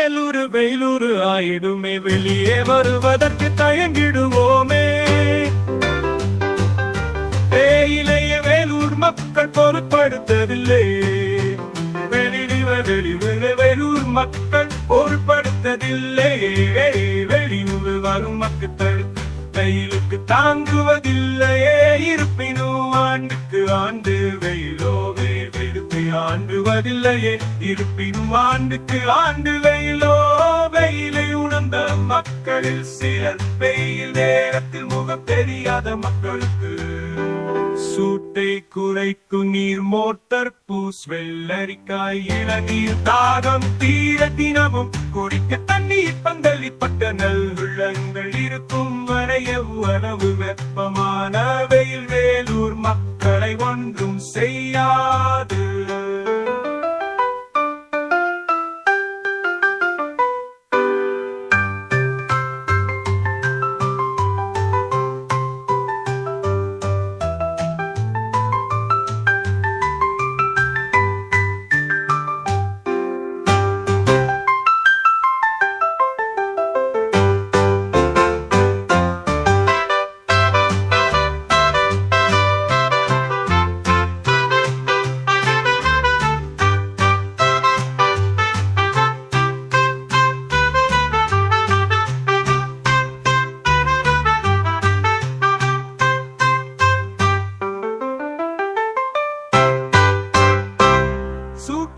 வெயிலூர் ஆயிடுமே. வெளியே வருவதற்கு தயங்கிடுவோமே. தேயிலைய வேலூர் மக்கள் பொருட்படுத்தவில்லை. வெளியிடுவ வெளிவிட வேலூர் மக்கள் பொருட்படுத்ததில்லை வெளியூர் வரும் மக்கள் வெயிலுக்கு தாங்குவதில்லையே இருப்பினும் ஆண்டுக்கு ஆண்டு தாண்டுவதில்லையே இருப்பினும் ஆண்டுக்கு ஆண்டு வெயிலோ வெயிலை உணர்ந்த மக்களில் சிலர் வெயில் நேரத்தில் முகம் தெரியாத மக்களுக்கு. சூட்டை குறைக்கும் நீர் மோட்டர் பூஸ் வெள்ளரிக்காய் இளநீர் தாகம் தீர தினமும் குடிக்க தண்ணீர் பங்களிப்பட்ட நல்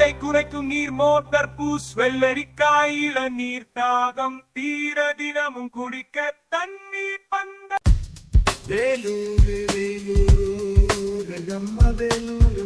சூட்டை குறைக்கும் நீர் மோட்டர் பூஸ் வெள்ளரிக்காய் இளநீர் தாகம். தீர தினமும் குடிக்க தண்ணீர் பந்த வேலூர் வேலூர் நம்ம வேலூர்